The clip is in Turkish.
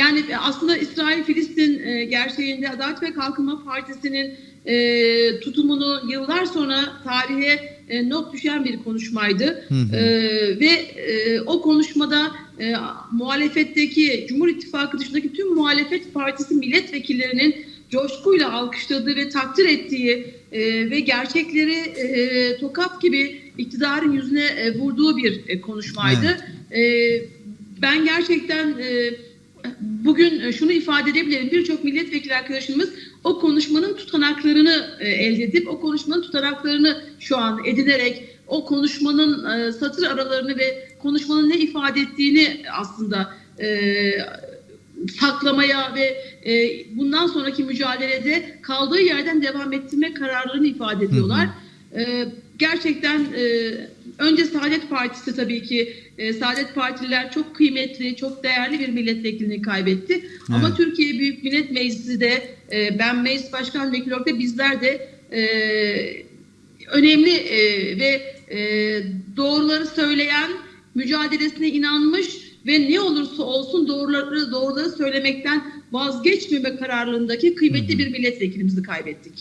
Yani aslında İsrail-Filistin e, gerçeğinde Adalet ve Kalkınma Partisi'nin e, tutumunu yıllar sonra tarihe e, not düşen bir konuşmaydı. Hı hı. E, ve e, o konuşmada e, muhalefetteki Cumhur İttifakı dışındaki tüm muhalefet partisi milletvekillerinin coşkuyla alkışladığı ve takdir ettiği e, ve gerçekleri e, tokat gibi iktidarın yüzüne e, vurduğu bir e, konuşmaydı. E, ben gerçekten e, bugün e, şunu ifade edebilirim. Birçok milletvekili arkadaşımız o konuşmanın tutanaklarını e, elde edip o konuşmanın tutanaklarını şu an edinerek o konuşmanın e, satır aralarını ve konuşmanın ne ifade ettiğini aslında saklamaya ve e, bundan sonraki mücadelede kaldığı yerden devam ettirme kararlarını ifade ediyorlar. E, gerçekten e, önce Saadet Partisi tabii ki e, Saadet Partililer çok kıymetli, çok değerli bir milletvekilini kaybetti. Ama Evet. Türkiye Büyük Millet Meclisi de e, ben meclis başkan vekili olarak da bizler de e, önemli e, ve e, doğruları söyleyen, mücadelesine inanmış ve ne olursa olsun doğruları doğruları söylemekten vazgeçmeme kararlılığındaki kıymetli bir milletvekilimizi kaybettik.